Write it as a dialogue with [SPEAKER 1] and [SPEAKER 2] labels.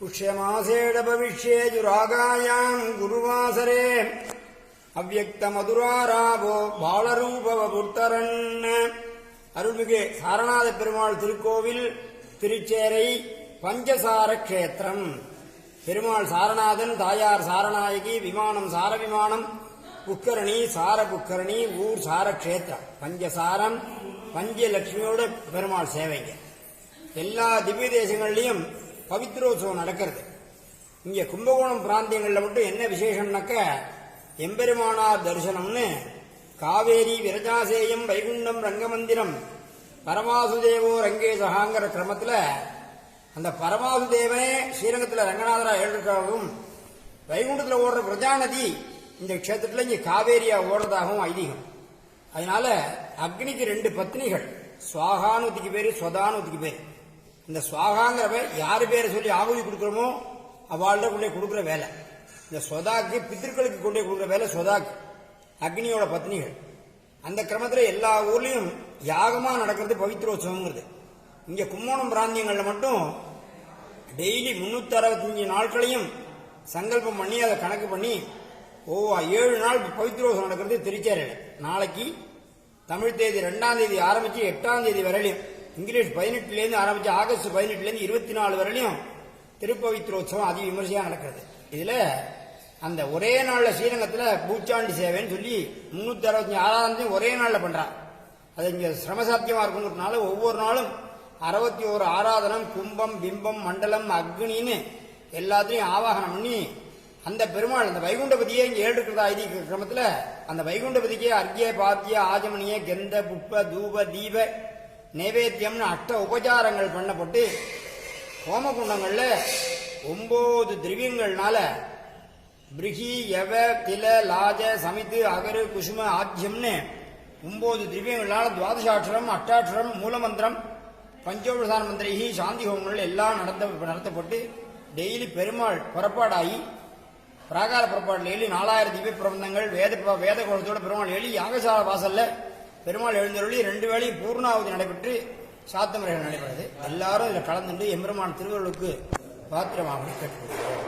[SPEAKER 1] पुष्यमासेडभविष्येजुरागायाम् गुरुवासरे அவ்வக்தமதுராராவோ பாலரூபவபுத்தரன் அருள்மிகு சாரநாத பெருமாள் திருக்கோவில் திருச்சேரை பஞ்சசார கஷேத்திரம் பெருமாள் சாரநாதன் தாயார் சாரநாயகி விமானம் சார விமானம் புக்கரணி சார புக்கரணி ஊர் சார கஷேத்திரம் பஞ்சசாரம் பஞ்சலட்சுமியோட பெருமாள் சேவைங்க எல்லா திவ்ய தேசங்கள்லயும் பவித்ரோத்சவம் நடக்கிறது. இங்கே கும்பகோணம் பிராந்தியங்களில் மட்டும் என்ன விசேஷம்னாக்க எம்பெருமானார் தரிசனம்னு காவேரி விரஜாசேயம் வைகுண்டம் ரங்கமந்திரம் பரமாசுதேவோ ரங்கேசகாங்கிற கிரமத்தில் அந்த பரமாசுதேவனே ஸ்ரீரங்கத்தில் ரங்கநாதரா எழுதிருக்காகவும் வைகுண்டத்தில் ஓடுற பிரஜாநதி இந்த க்ஷேத்திரத்தில் இங்கே காவேரியா ஓடுறதாகவும் ஐதீகம். அதனால அக்னிக்கு ரெண்டு பத்னிகள் சுவாகானுத்திக்கு பேர் ஸ்வதானுத்திக்கு பேர். இந்த சுவாகாங்கிறவ யாரு பேரை சொல்லி ஆகுதி கொடுக்குறோமோ அவள்கிட்ட கொண்டு போய் கொடுக்குற வேலை. இந்த சொதாக்கு பித்திருக்களுக்கு கொண்டு போய் கொடுக்குற வேலை சொதாக்கு அக்னியோட பத்னிகள். அந்த கிரமத்தில் எல்லா ஊர்லேயும் யாகமாக நடக்கிறது பவித்ரோத்சவங்கிறது இங்கே கும்போணம் பிராந்தியங்களில் மட்டும் டெய்லி முன்னூத்தி அறுபத்தஞ்சு நாட்களையும் சங்கல்பம் பண்ணி அதை கணக்கு பண்ணி ஓ ஏழு நாள் பவித்ரோசம் நடக்கிறது திருச்சேரியில். நாளைக்கு தமிழ் தேதி ரெண்டாம் தேதி ஆரம்பித்து எட்டாம் தேதி வரையிலையும் இங்கிலீஷ் பதினெட்டுலேருந்து ஆரம்பிச்சு ஆகஸ்ட் பதினெட்டுலேருந்து இருபத்தி நாலு வரையிலும் திருப்பவித்ரோத்சவம் அதி விமர்சையாக நடக்கிறது. இதில் அந்த ஒரே நாளில் ஸ்ரீரங்கத்தில் பூச்சாண்டி சேவைன்னு சொல்லி முந்நூற்றி அறுபத்தஞ்சு ஆறாயிரத்தையும் ஒரே நாளில் பண்ணுறான் அது இங்கே சிரமசாத்தியமாக இருக்குங்கிறதுனால ஒவ்வொரு நாளும் அறுபத்தி ஒரு ஆராதனம் கும்பம் பிம்பம் மண்டலம் அக்னின்னு எல்லாத்தையும் ஆவாகனம் பண்ணி அந்த பெருமாள் அந்த வைகுண்டபதியே இங்கே ஏழு இருக்கிறதா ஐதி கிரமத்தில் அந்த வைகுண்டபதிக்கே அர்க்கிய பாத்திய ஆஜமணிய கெந்த புப்ப தூப தீப நைவேத்தியம்னு அஷ்ட உபச்சாரங்கள் பண்ணப்பட்டு ஹோமகுண்டங்களில் ஒம்பது திரவியங்கள்னால பிரிகி யவ தில லாஜ சமித்து அகரு குசும ஆத்தியம்னு ஒன்பது திரவியங்களால துவாதசாட்சரம் அஷ்டாட்சரம் மூலமந்திரம் பஞ்சோபசான மந்திரிகி சாந்தி ஹோமங்கள் எல்லாம் நடத்த நடத்தப்பட்டு டெய்லி பெருமாள் புறப்பாடாகி பிராகார புறப்பாட்டில் எழுதி நாலாயிரம் திவ்ய பிரபந்தங்கள் வேத வேத கோலத்தோட பெருமாள் எழுதி யாகசால வாசல்ல பெருமாள் எழுந்தருளி ரெண்டு வேளையும் பூர்ணாவதி நடைபெற்று சாத்தமுறைகள் நடைபெறுது எல்லாரும் இதில் கலந்துட்டு எம்பெருமான் திருவள்ளுக்கு பாத்திரமாக கேட்டுக்கொள்கிறோம்.